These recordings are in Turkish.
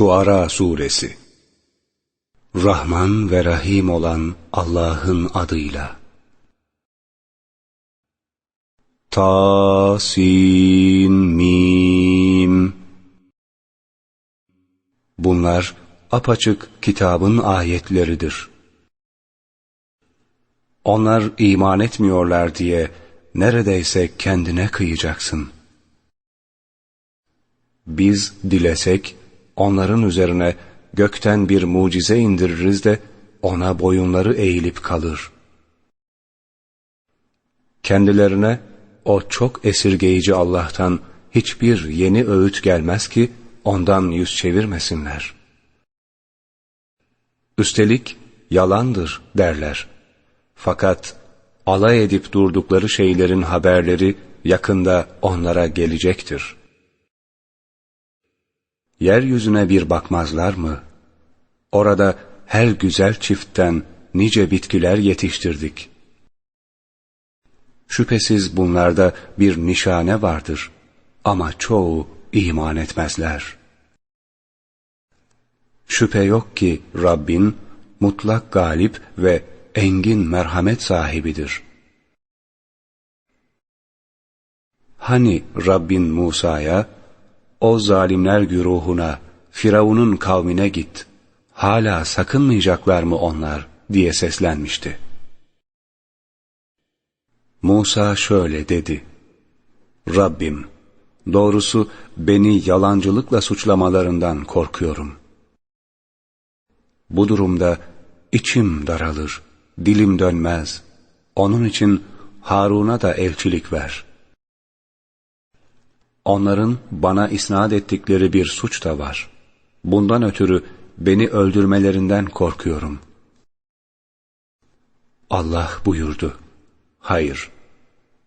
Şuara Suresi Rahman ve Rahim olan Allah'ın adıyla Ta Sin Mim Bunlar apaçık kitabın ayetleridir. Onlar iman etmiyorlar diye neredeyse kendine kıyacaksın. Biz dilesek onların üzerine gökten bir mucize indiririz de ona boyunları eğilip kalır. Kendilerine o çok esirgeyici Allah'tan hiçbir yeni öğüt gelmez ki ondan yüz çevirmesinler. Üstelik yalandır derler. Fakat alay edip durdukları şeylerin haberleri yakında onlara gelecektir. Yeryüzüne bir bakmazlar mı? Orada her güzel çiftten nice bitkiler yetiştirdik. Şüphesiz bunlarda bir nişane vardır ama çoğu iman etmezler. Şüphe yok ki Rabbin mutlak galip ve engin merhamet sahibidir. Hani Rabbin Musa'ya, o zalimler güruhuna, Firavun'un kavmine git, hala sakınmayacaklar mı onlar diye seslenmişti. Musa şöyle dedi, Rabbim, doğrusu beni yalancılıkla suçlamalarından korkuyorum. Bu durumda içim daralır, dilim dönmez. Onun için Harun'a da elçilik ver. Onların bana isnat ettikleri bir suç da var. Bundan ötürü beni öldürmelerinden korkuyorum. Allah buyurdu. Hayır,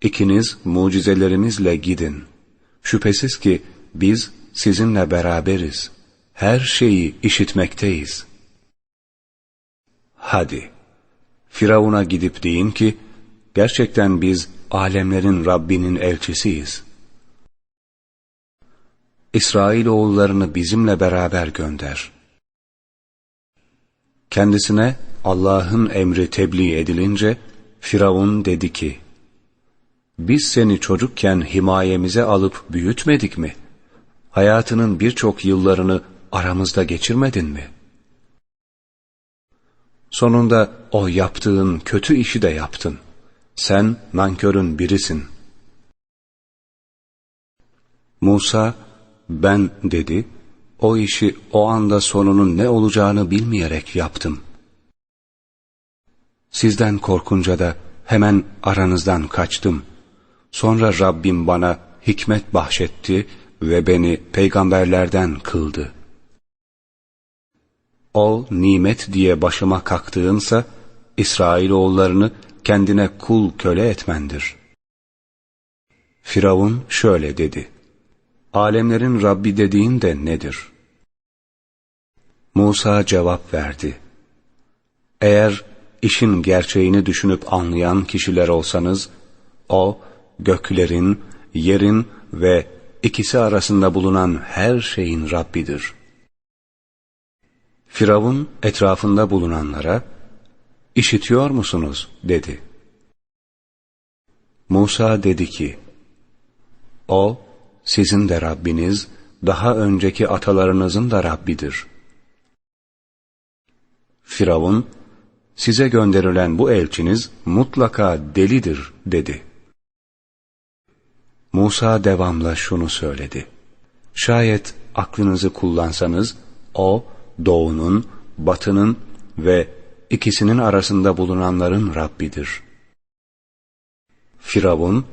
ikiniz mucizelerimizle gidin. Şüphesiz ki biz sizinle beraberiz. Her şeyi işitmekteyiz. Hadi, Firavun'a gidip deyin ki, gerçekten biz alemlerin Rabbinin elçisiyiz. İsrail oğullarını bizimle beraber gönder. Kendisine Allah'ın emri tebliğ edilince, Firavun dedi ki, biz seni çocukken himayemize alıp büyütmedik mi? Hayatının birçok yıllarını aramızda geçirmedin mi? Sonunda o yaptığın kötü işi de yaptın. Sen nankörün birisin. Musa, ben dedi, o işi o anda sonunun ne olacağını bilmeyerek yaptım. Sizden korkunca da hemen aranızdan kaçtım. Sonra Rabbim bana hikmet bahşetti ve beni peygamberlerden kıldı. O nimet diye başıma kalktığınsa, İsrailoğullarını kendine kul köle etmendir. Firavun şöyle dedi. Alemlerin Rabbi dediğin de nedir? Musa cevap verdi. Eğer işin gerçeğini düşünüp anlayan kişiler olsanız, o göklerin, yerin ve ikisi arasında bulunan her şeyin Rabbidir. Firavun etrafında bulunanlara, işitiyor musunuz? dedi. Musa dedi ki, O, sizin de Rabbiniz, daha önceki atalarınızın da Rabbidir. Firavun, size gönderilen bu elçiniz mutlaka delidir dedi. Musa devamla şunu söyledi. Şayet aklınızı kullansanız, o doğunun, batının ve ikisinin arasında bulunanların Rabbidir. Firavun,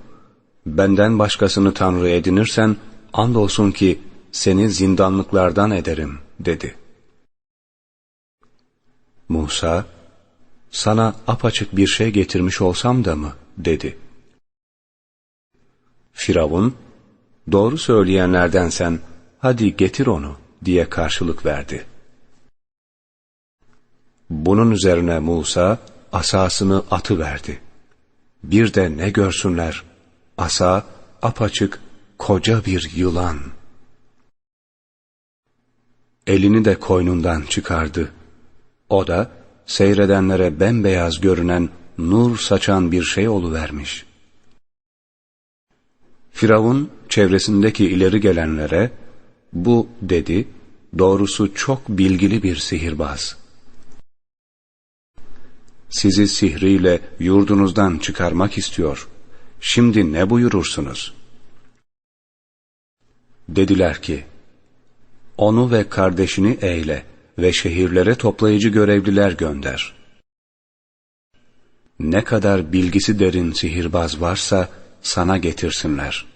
benden başkasını Tanrı edinirsen, andolsun ki seni zindanlıklardan ederim, dedi. Musa, sana apaçık bir şey getirmiş olsam da mı, dedi. Firavun, doğru söyleyenlerdensen, hadi getir onu, diye karşılık verdi. Bunun üzerine Musa, asasını atı verdi. Bir de ne görsünler, asa apaçık koca bir yılan. elini de koynundan çıkardı. O da seyredenlere bembeyaz görünen nur saçan bir şey oluvermiş. Firavun çevresindeki ileri gelenlere bu dedi doğrusu çok bilgili bir sihirbaz. Sizi sihriyle yurdunuzdan çıkarmak istiyor. Şimdi ne buyurursunuz? Dediler ki, onu ve kardeşini eyle ve şehirlere toplayıcı görevliler gönder. Ne kadar bilgisi derin sihirbaz varsa sana getirsinler.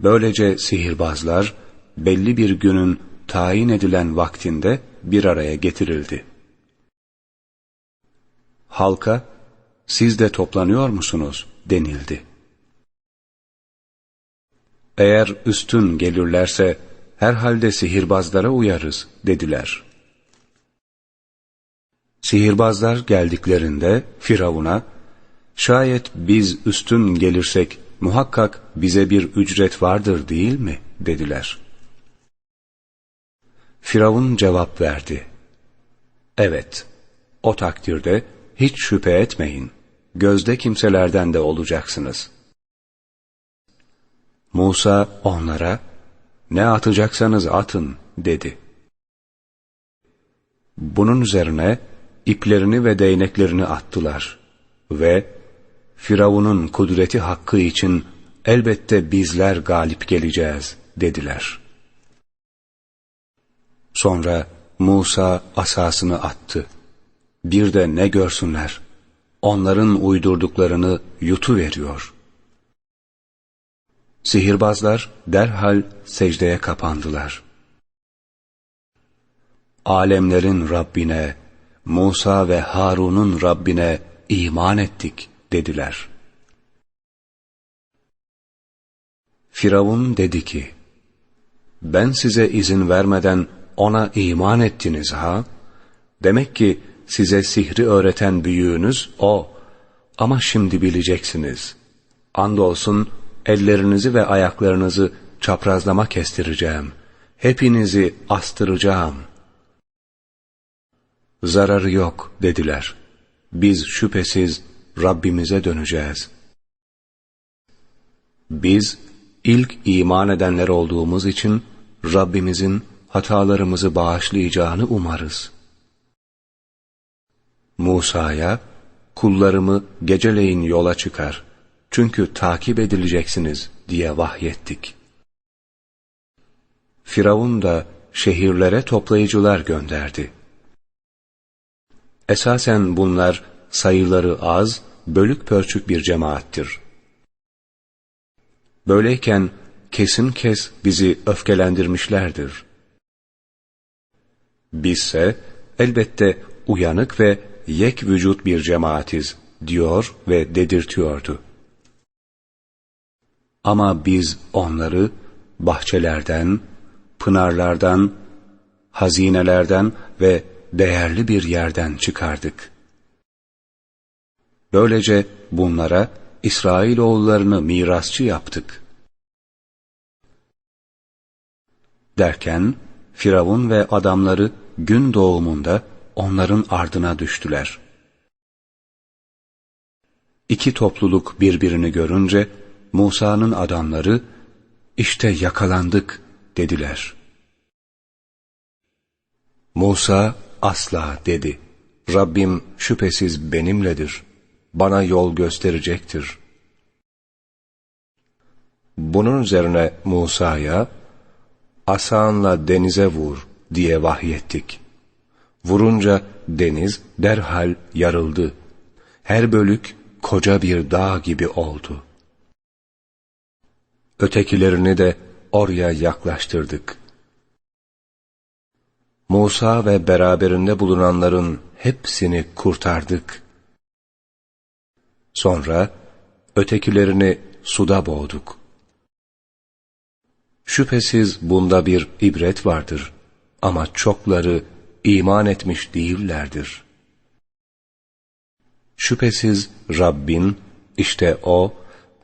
Böylece sihirbazlar belli bir günün tayin edilen vaktinde bir araya getirildi. Halka, siz de toplanıyor musunuz denildi. Eğer üstün gelirlerse herhalde sihirbazlara uyarız dediler. Sihirbazlar geldiklerinde Firavun'a, şayet biz üstün gelirsek muhakkak bize bir ücret vardır değil mi? dediler. Firavun cevap verdi. Evet, o takdirde hiç şüphe etmeyin, gözde kimselerden de olacaksınız. Musa onlara, ne atacaksanız atın dedi. Bunun üzerine iplerini ve değneklerini attılar ve Firavun'un kudreti hakkı için elbette bizler galip geleceğiz dediler. Sonra Musa asasını attı. Bir de ne görsünler? Onların uydurduklarını yutu veriyor. Sihirbazlar derhal secdeye kapandılar. Alemlerin Rabbine, Musa ve Harun'un Rabbine iman ettik dediler. Firavun dedi ki, ben size izin vermeden ona iman ettiniz ha? Demek ki size sihri öğreten büyüğünüz o. Ama şimdi bileceksiniz. Andolsun ellerinizi ve ayaklarınızı çaprazlama kestireceğim. Hepinizi astıracağım. Zararı yok dediler. Biz şüphesiz Rabbimize döneceğiz. Biz ilk iman edenler olduğumuz için Rabbimizin hatalarımızı bağışlayacağını umarız. Musa'ya, kullarımı geceleyin yola çıkar, çünkü takip edileceksiniz diye vahyettik. Firavun da şehirlere toplayıcılar gönderdi. Esasen bunlar sayıları az, bölük pörçük bir cemaattir. Böyleyken kesin kes bizi öfkelendirmişlerdir. Bizse elbette uyanık ve yek vücut bir cemaatiz diyor ve dedirtiyordu. Ama biz onları bahçelerden, pınarlardan, hazinelerden ve değerli bir yerden çıkardık. Böylece bunlara İsrailoğullarını mirasçı yaptık. Derken Firavun ve adamları gün doğumunda onların ardına düştüler. İki topluluk birbirini görünce Musa'nın adamları işte yakalandık dediler. Musa asla dedi. Rabbim şüphesiz benimledir. Bana yol gösterecektir. Bunun üzerine Musa'ya asanla denize vur diye vahyettik. Vurunca deniz derhal yarıldı. Her bölük koca bir dağ gibi oldu. Ötekilerini de oraya yaklaştırdık. Musa ve beraberinde bulunanların hepsini kurtardık. Sonra ötekilerini suda boğduk. Şüphesiz bunda bir ibret vardır ama çokları iman etmiş değillerdir. Şüphesiz Rabbin, işte O,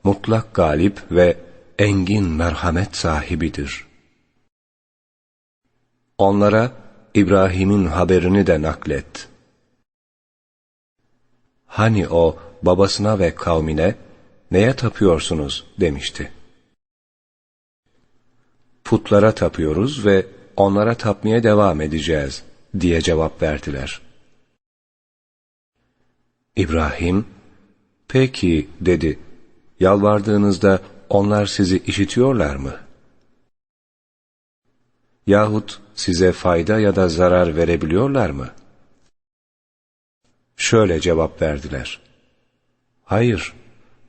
mutlak galip ve engin merhamet sahibidir. Onlara İbrahim'in haberini de naklet. Hani o babasına ve kavmine neye tapıyorsunuz demişti. Putlara tapıyoruz ve onlara tapmaya devam edeceğiz diye cevap verdiler. İbrahim, peki dedi, yalvardığınızda onlar sizi işitiyorlar mı? Yahut size fayda ya da zarar verebiliyorlar mı? Şöyle cevap verdiler. Hayır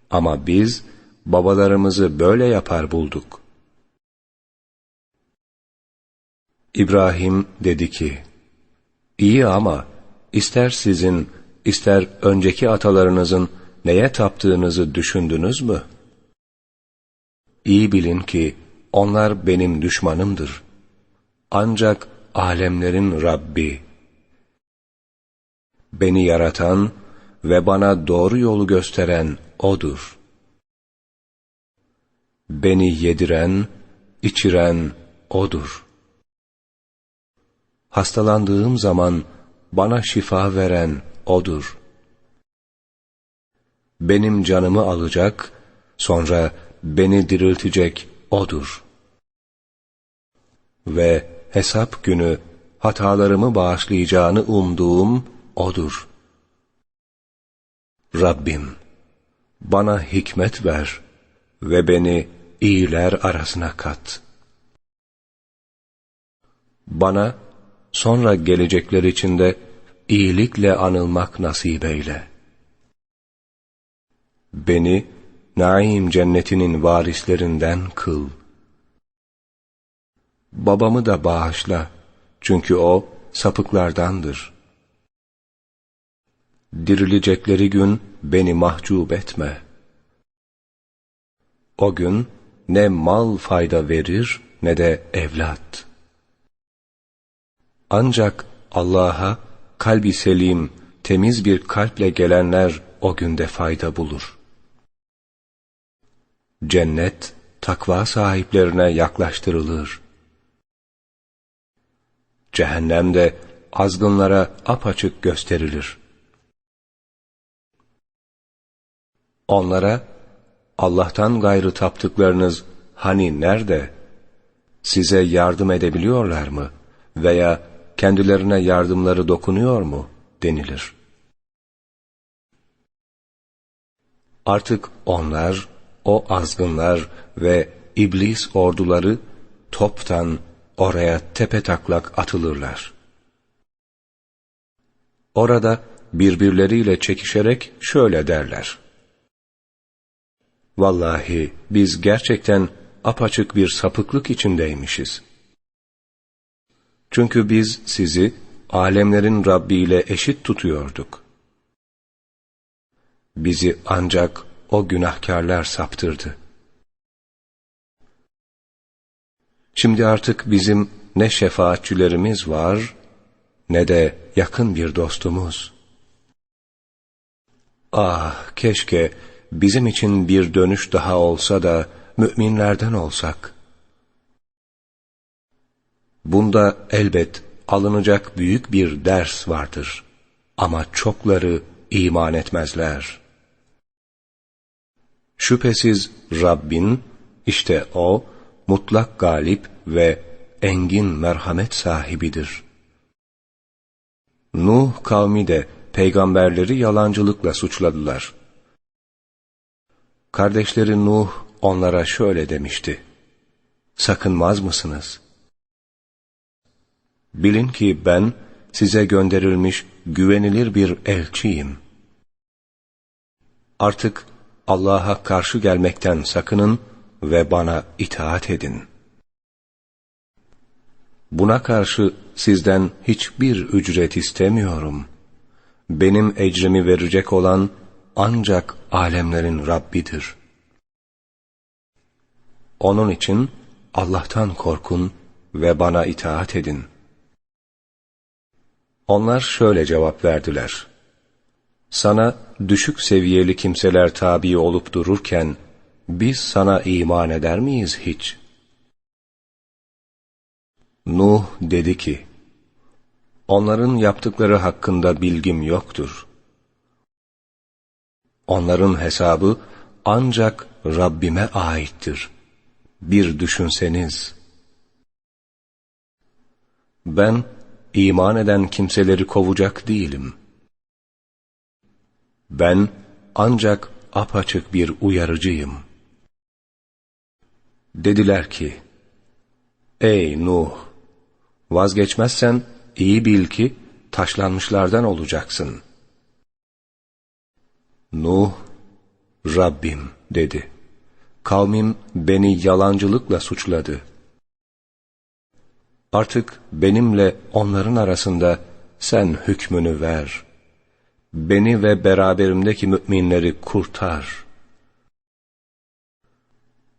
ama biz babalarımızı böyle yapar bulduk. İbrahim dedi ki, İyi ama ister sizin, ister önceki atalarınızın neye taptığınızı düşündünüz mü? İyi bilin ki onlar benim düşmanımdır. Ancak alemlerin Rabbi, beni yaratan ve bana doğru yolu gösteren O'dur. Beni yediren, içiren O'dur. Hastalandığım zaman bana şifa veren O'dur. Benim canımı alacak, sonra beni diriltecek O'dur. Ve hesap günü hatalarımı bağışlayacağını umduğum O'dur. Rabbim, bana hikmet ver ve beni iyiler arasına kat. Bana sonra gelecekler içinde iyilikle anılmak nasip eyle. Beni naim cennetinin varislerinden kıl. Babamı da bağışla çünkü o sapıklardandır. Dirilecekleri gün beni mahcup etme. O gün ne mal fayda verir ne de evlat. Ancak Allah'a kalbi selim, temiz bir kalple gelenler o günde fayda bulur. Cennet, takva sahiplerine yaklaştırılır. Cehennem de azgınlara apaçık gösterilir. Onlara, Allah'tan gayrı taptıklarınız hani nerede? Size yardım edebiliyorlar mı? Veya kendilerine yardımları dokunuyor mu? denilir. Artık onlar, o azgınlar ve iblis orduları toptan oraya tepe taklak atılırlar. Orada birbirleriyle çekişerek şöyle derler. Vallahi biz gerçekten apaçık bir sapıklık içindeymişiz. Çünkü biz sizi alemlerin Rabbi ile eşit tutuyorduk. Bizi ancak o günahkarlar saptırdı. Şimdi artık bizim ne şefaatçilerimiz var ne de yakın bir dostumuz. Ah keşke bizim için bir dönüş daha olsa da müminlerden olsak. Bunda elbet alınacak büyük bir ders vardır. Ama çokları iman etmezler. Şüphesiz Rabbin, işte O, mutlak galip ve engin merhamet sahibidir. Nuh kavmi de peygamberleri yalancılıkla suçladılar. Kardeşleri Nuh onlara şöyle demişti. Sakınmaz mısınız? Bilin ki ben size gönderilmiş güvenilir bir elçiyim. Artık Allah'a karşı gelmekten sakının ve bana itaat edin. Buna karşı sizden hiçbir ücret istemiyorum. Benim ecrimi verecek olan ancak alemlerin Rabbidir. Onun için Allah'tan korkun ve bana itaat edin. Onlar şöyle cevap verdiler. Sana düşük seviyeli kimseler tabi olup dururken, biz sana iman eder miyiz hiç? Nuh dedi ki, Onların yaptıkları hakkında bilgim yoktur. Onların hesabı ancak Rabbime aittir. Bir düşünseniz. Ben iman eden kimseleri kovacak değilim. Ben ancak apaçık bir uyarıcıyım. Dediler ki, Ey Nuh! Vazgeçmezsen iyi bil ki taşlanmışlardan olacaksın. Nuh, Rabbim dedi. Kavmim beni yalancılıkla suçladı. Artık benimle onların arasında sen hükmünü ver. Beni ve beraberimdeki müminleri kurtar.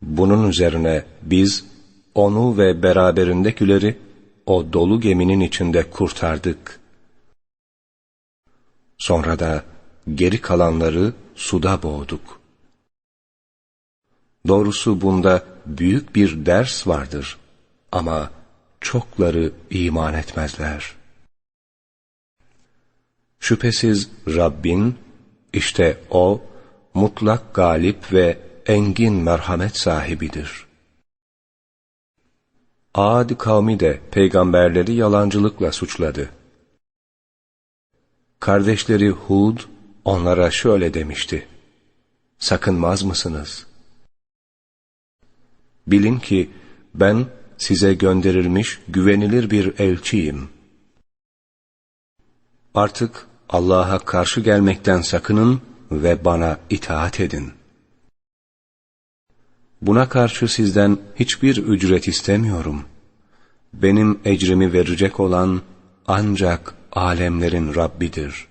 Bunun üzerine biz onu ve beraberindekileri o dolu geminin içinde kurtardık. Sonra da geri kalanları suda boğduk. Doğrusu bunda büyük bir ders vardır ama çokları iman etmezler. Şüphesiz Rabbin, işte O, mutlak galip ve engin merhamet sahibidir. Ad kavmi de peygamberleri yalancılıkla suçladı. Kardeşleri Hud onlara şöyle demişti. Sakınmaz mısınız? Bilin ki ben size gönderilmiş güvenilir bir elçiyim. Artık Allah'a karşı gelmekten sakının ve bana itaat edin. Buna karşı sizden hiçbir ücret istemiyorum. Benim ecrimi verecek olan ancak alemlerin Rabbidir.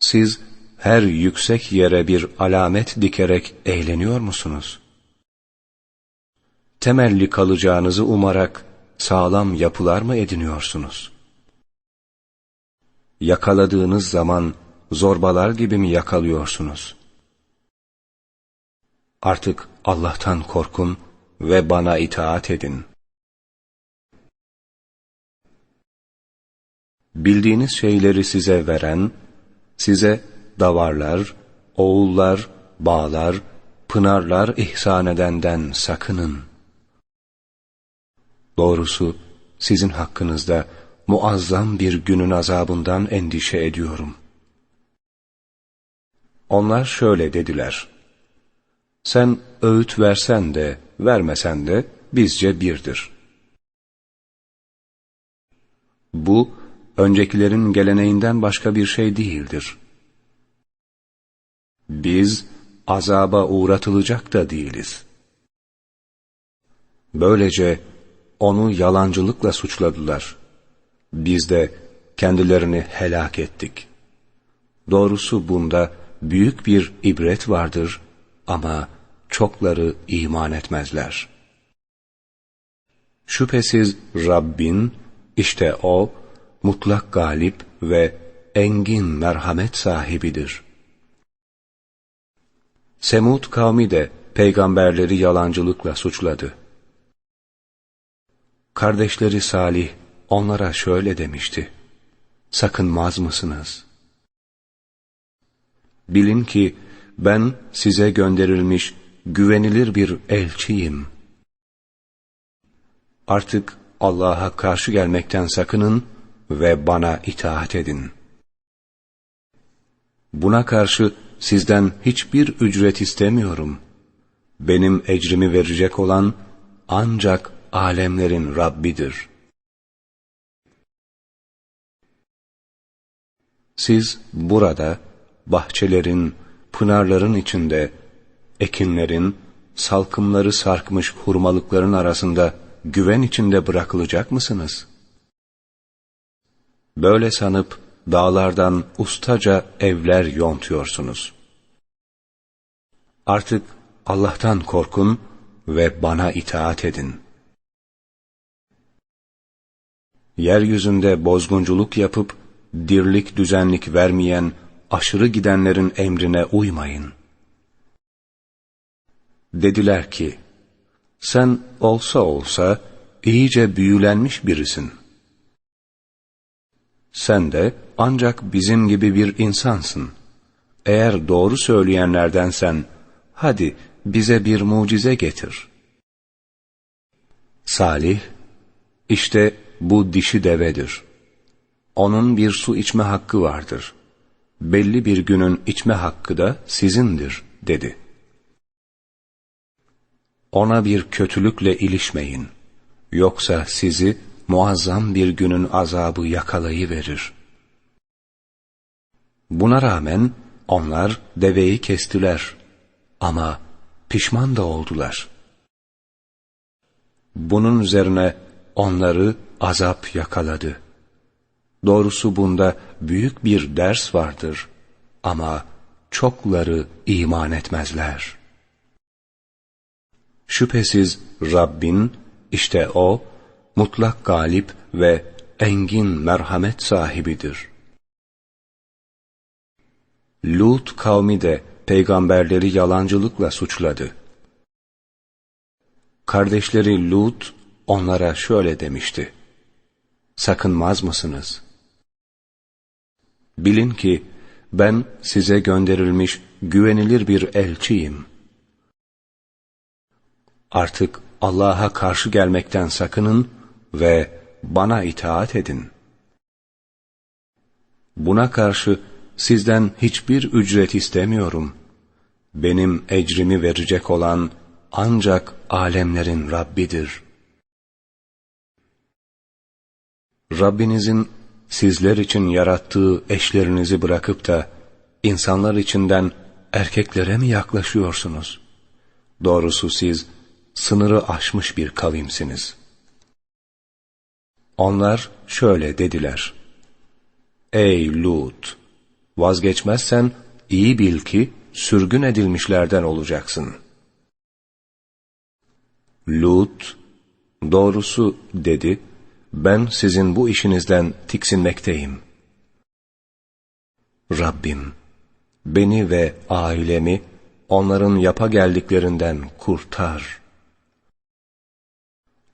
Siz her yüksek yere bir alamet dikerek eğleniyor musunuz? Temelli kalacağınızı umarak sağlam yapılar mı ediniyorsunuz? Yakaladığınız zaman zorbalar gibi mi yakalıyorsunuz?'' Artık Allah'tan korkun ve bana itaat edin. Bildiğiniz şeyleri size veren, size davarlar, oğullar, bağlar, pınarlar ihsan edenden sakının. Doğrusu sizin hakkınızda muazzam bir günün azabından endişe ediyorum. Onlar şöyle dediler. Sen öğüt versen de, vermesen de bizce birdir. Bu, öncekilerin geleneğinden başka bir şey değildir. Biz, azaba uğratılacak da değiliz. Böylece, onu yalancılıkla suçladılar. Biz de kendilerini helak ettik. Doğrusu bunda büyük bir ibret vardır ama çokları iman etmezler. Şüphesiz Rabbin, işte O, mutlak galip ve engin merhamet sahibidir. Semud kavmi de peygamberleri yalancılıkla suçladı. Kardeşleri Salih onlara şöyle demişti. Sakınmaz mısınız? Bilin ki ben size gönderilmiş güvenilir bir elçiyim. Artık Allah'a karşı gelmekten sakının ve bana itaat edin. Buna karşı sizden hiçbir ücret istemiyorum. Benim ecrimi verecek olan ancak alemlerin Rabbidir. Siz burada bahçelerin, pınarların içinde, ekinlerin, salkımları sarkmış hurmalıkların arasında güven içinde bırakılacak mısınız? Böyle sanıp dağlardan ustaca evler yontuyorsunuz. Artık Allah'tan korkun ve bana itaat edin. Yeryüzünde bozgunculuk yapıp dirlik düzenlik vermeyen aşırı gidenlerin emrine uymayın. Dediler ki, sen olsa olsa iyice büyülenmiş birisin. Sen de ancak bizim gibi bir insansın. Eğer doğru söyleyenlerdensen, hadi bize bir mucize getir. Salih, işte bu dişi devedir. Onun bir su içme hakkı vardır. Belli bir günün içme hakkı da sizindir, dedi. Ona bir kötülükle ilişmeyin. Yoksa sizi muazzam bir günün azabı yakalayıverir. Buna rağmen onlar deveyi kestiler ama pişman da oldular. Bunun üzerine onları azap yakaladı. Doğrusu bunda büyük bir ders vardır ama çokları iman etmezler. Şüphesiz Rabbin işte O mutlak galip ve engin merhamet sahibidir. Lut kavmi de peygamberleri yalancılıkla suçladı. Kardeşleri Lut onlara şöyle demişti. Sakınmaz mısınız? Bilin ki ben size gönderilmiş güvenilir bir elçiyim. Artık Allah'a karşı gelmekten sakının ve bana itaat edin. Buna karşı sizden hiçbir ücret istemiyorum. Benim ecrimi verecek olan ancak alemlerin Rabbidir. Rabbinizin sizler için yarattığı eşlerinizi bırakıp da insanlar içinden erkeklere mi yaklaşıyorsunuz? Doğrusu siz sınırı aşmış bir kavimsiniz. Onlar şöyle dediler. Ey Lut! Vazgeçmezsen iyi bil ki sürgün edilmişlerden olacaksın. Lut, doğrusu dedi, ben sizin bu işinizden tiksinmekteyim. Rabbim, beni ve ailemi onların yapa geldiklerinden kurtar.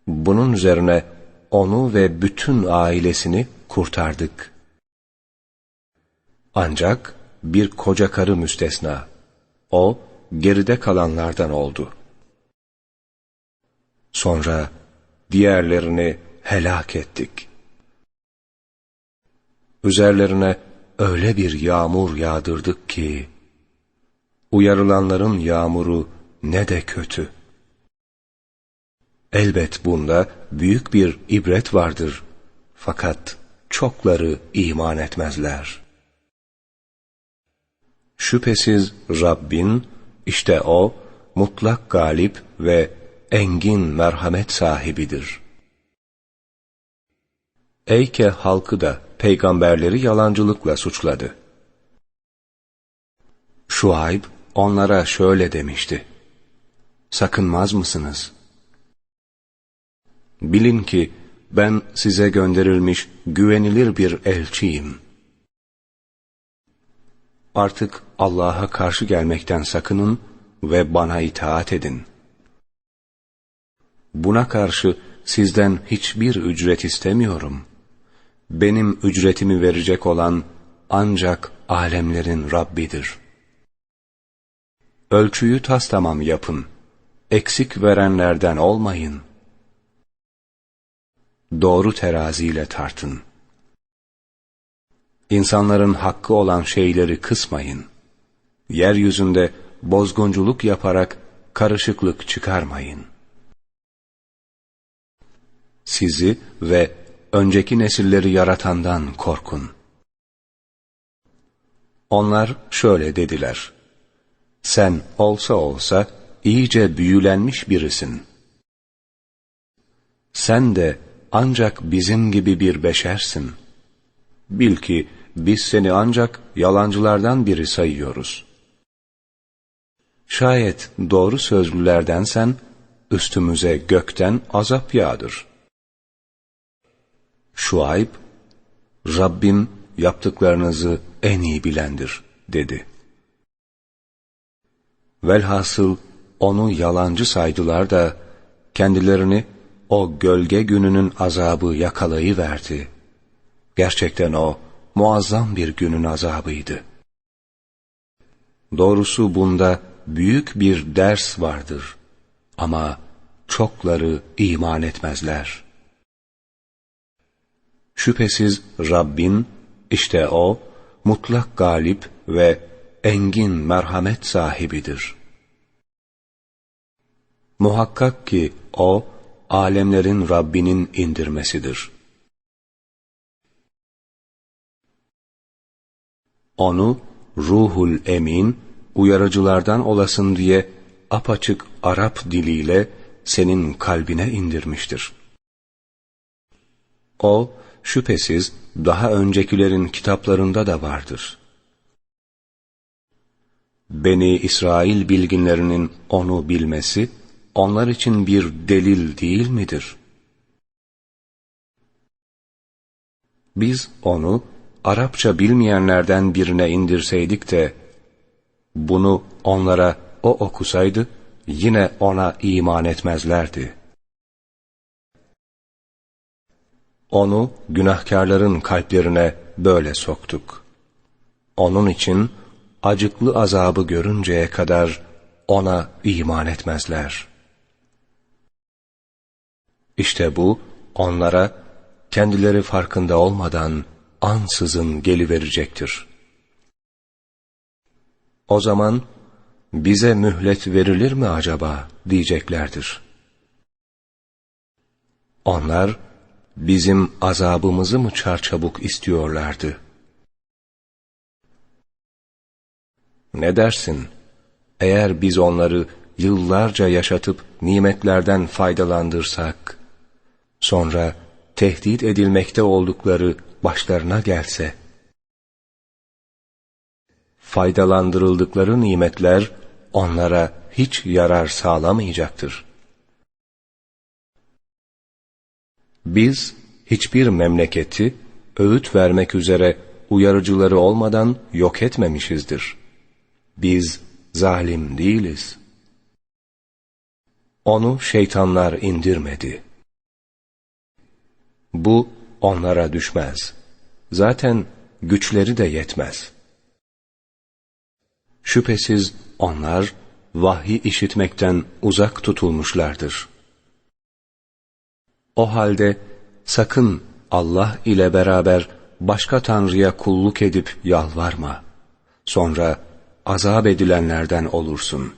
Bunun üzerine onu ve bütün ailesini kurtardık. Ancak bir koca karı müstesna. O, geride kalanlardan oldu. Sonra diğerlerini helak ettik. Üzerlerine öyle bir yağmur yağdırdık ki, uyarılanların yağmuru ne de kötü. Elbet bunda büyük bir ibret vardır. Fakat çokları iman etmezler. Şüphesiz Rabbin, işte O, mutlak galip ve engin merhamet sahibidir. Eyke halkı da peygamberleri yalancılıkla suçladı. Şuayb onlara şöyle demişti. Sakınmaz mısınız? Bilin ki ben size gönderilmiş güvenilir bir elçiyim. Artık Allah'a karşı gelmekten sakının ve bana itaat edin. Buna karşı sizden hiçbir ücret istemiyorum. Benim ücretimi verecek olan ancak alemlerin Rabbidir. Ölçüyü tas tamam yapın. Eksik verenlerden olmayın.'' doğru teraziyle tartın. İnsanların hakkı olan şeyleri kısmayın. Yeryüzünde bozgunculuk yaparak karışıklık çıkarmayın. Sizi ve önceki nesilleri yaratandan korkun. Onlar şöyle dediler. Sen olsa olsa iyice büyülenmiş birisin. Sen de ancak bizim gibi bir beşersin. Bil ki biz seni ancak yalancılardan biri sayıyoruz. Şayet doğru sözlülerdensen, üstümüze gökten azap yağdır. Şuayb, Rabbim yaptıklarınızı en iyi bilendir, dedi. Velhasıl onu yalancı saydılar da, kendilerini o gölge gününün azabı yakalayıverdi. Gerçekten o muazzam bir günün azabıydı. Doğrusu bunda büyük bir ders vardır. Ama çokları iman etmezler. Şüphesiz Rabbin, işte O, mutlak galip ve engin merhamet sahibidir. Muhakkak ki O, alemlerin Rabbinin indirmesidir. Onu ruhul emin, uyarıcılardan olasın diye apaçık Arap diliyle senin kalbine indirmiştir. O, şüphesiz daha öncekilerin kitaplarında da vardır. Beni İsrail bilginlerinin onu bilmesi, onlar için bir delil değil midir? Biz onu Arapça bilmeyenlerden birine indirseydik de, bunu onlara o okusaydı, yine ona iman etmezlerdi. Onu günahkarların kalplerine böyle soktuk. Onun için acıklı azabı görünceye kadar ona iman etmezler. İşte bu onlara kendileri farkında olmadan ansızın geliverecektir. O zaman bize mühlet verilir mi acaba diyeceklerdir. Onlar bizim azabımızı mı çarçabuk istiyorlardı? Ne dersin? Eğer biz onları yıllarca yaşatıp nimetlerden faydalandırsak, sonra tehdit edilmekte oldukları başlarına gelse, faydalandırıldıkları nimetler onlara hiç yarar sağlamayacaktır. Biz hiçbir memleketi öğüt vermek üzere uyarıcıları olmadan yok etmemişizdir. Biz zalim değiliz. Onu şeytanlar indirmedi. Bu onlara düşmez. Zaten güçleri de yetmez. Şüphesiz onlar vahyi işitmekten uzak tutulmuşlardır. O halde sakın Allah ile beraber başka tanrıya kulluk edip yalvarma. Sonra azap edilenlerden olursun.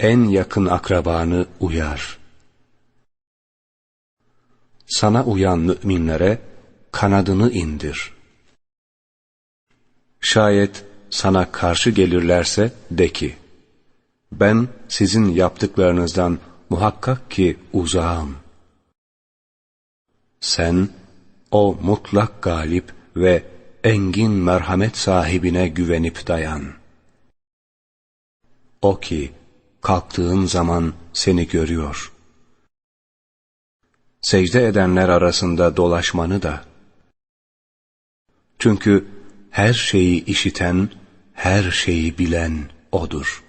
En yakın akrabanı uyar. Sana uyan müminlere kanadını indir. Şayet sana karşı gelirlerse de ki, ben sizin yaptıklarınızdan muhakkak ki uzağım. Sen, o mutlak galip ve engin merhamet sahibine güvenip dayan. O ki, kalktığın zaman seni görüyor. Secde edenler arasında dolaşmanı da. Çünkü her şeyi işiten, her şeyi bilen O'dur.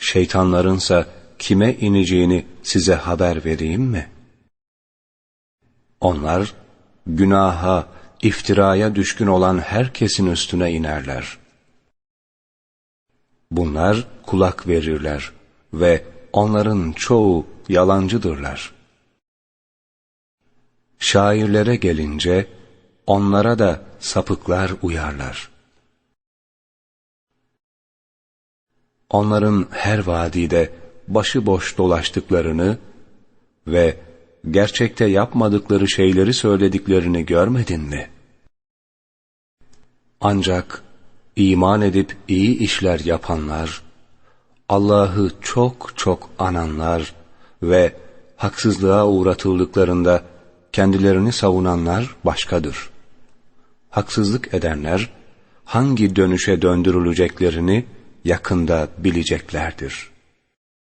Şeytanlarınsa kime ineceğini size haber vereyim mi? Onlar, günaha, iftiraya düşkün olan herkesin üstüne inerler. Bunlar kulak verirler ve onların çoğu yalancıdırlar. Şairlere gelince, onlara da sapıklar uyarlar. Onların her vadide başıboş dolaştıklarını ve gerçekte yapmadıkları şeyleri söylediklerini görmedin mi? Ancak iman edip iyi işler yapanlar, Allah'ı çok çok ananlar ve haksızlığa uğratıldıklarında kendilerini savunanlar başkadır. Haksızlık edenler hangi dönüşe döndürüleceklerini yakında bileceklerdir.''